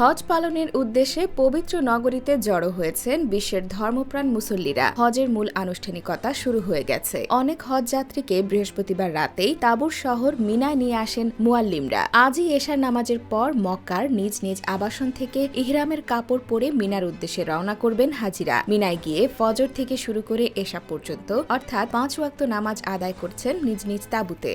হজ পালনের উদ্দেশ্যে পবিত্র নগরীতে জড়ো হয়েছেন বিশ্বের ধর্মপ্রাণ মুসল্লিরা। হজের মূল আনুষ্ঠানিকতা শুরু হয়ে গেছে। অনেক হজ যাত্রীকে বৃহস্পতিবার রাতেই তাবুর শহর মিনায় নিয়ে আসেন মুয়াল্লিমরা। আজই এশার নামাজের পর মক্কার নিজ নিজ আবাসন থেকে ইহরামের কাপড় পরে মিনার উদ্দেশ্যে রওনা করবেন হাজিরা। মিনায় গিয়ে ফজর থেকে শুরু করে এশা পর্যন্ত অর্থাৎ পাঁচ ওয়াক্ত নামাজ আদায় করছেন নিজ নিজ তাঁবুতে।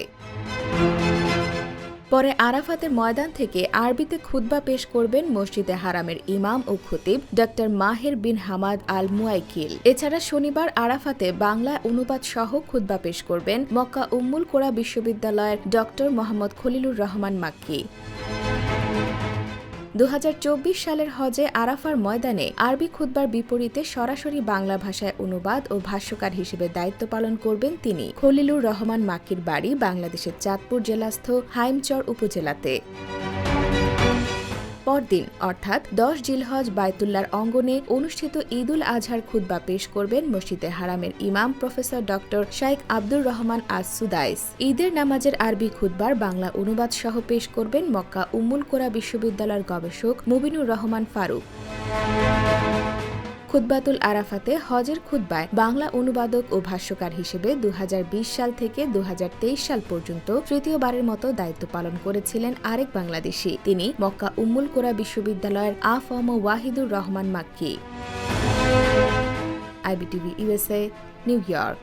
পরে আরাফাতের ময়দান থেকে আরবিতে খুতবা পেশ করবেন মসজিদে হারামের ইমাম ও খতিব ডক্টর মাহের বিন হামাদ আল মুয়াইকিল এছাড়া শনিবার আরাফাতে বাংলা অনুবাদ সহ খুতবা পেশ করবেন মক্কা উম্মুল কোরা বিশ্ববিদ্যালয়ের ডক্টর মোহাম্মদ খলিলুর রহমান মাক্কি। দু হাজার চব্বিশ সালের হজে আরাফার ময়দানে আরবি খুদ্বার বিপরীতে সরাসরি বাংলা ভাষায় অনুবাদ ও ভাষ্যকার হিসেবে দায়িত্ব পালন করবেন তিনি। খলিলুর রহমান মাকির বাড়ি বাংলাদেশের চাঁদপুর জেলাস্থ হাইমচর উপজেলাতে। পরদিন, অর্থাৎ দশ জিলহজ বায়তুল্লার অঙ্গনে অনুষ্ঠিত ঈদুল আজহার খুদ্া পেশ করবেন মসজিদে হারামের ইমাম professor doctor Sheikh Abdur Rahman Al Sudais ঈদের নামাজের আরবি খুদ্বার বাংলা অনুবাদ সহ পেশ করবেন মক্কা উম্মুল কোরা বিশ্ববিদ্যালয়ের গবেষক মুবিনুর রহমান ফারুক। খুতবাতুল আরাফাতে হজের খুদ্বায় বাংলা অনুবাদক ও ভাষ্যকার হিসেবে দু হাজার বিশ সাল থেকে দু হাজার তেইশ সাল পর্যন্ত তৃতীয়বারের মতো দায়িত্ব পালন করেছিলেন আরেক বাংলাদেশি। তিনি মক্কা উম্মুল কোরা বিশ্ববিদ্যালয়ের AFM Wahidur Rahman Makki. IBTV USA New York.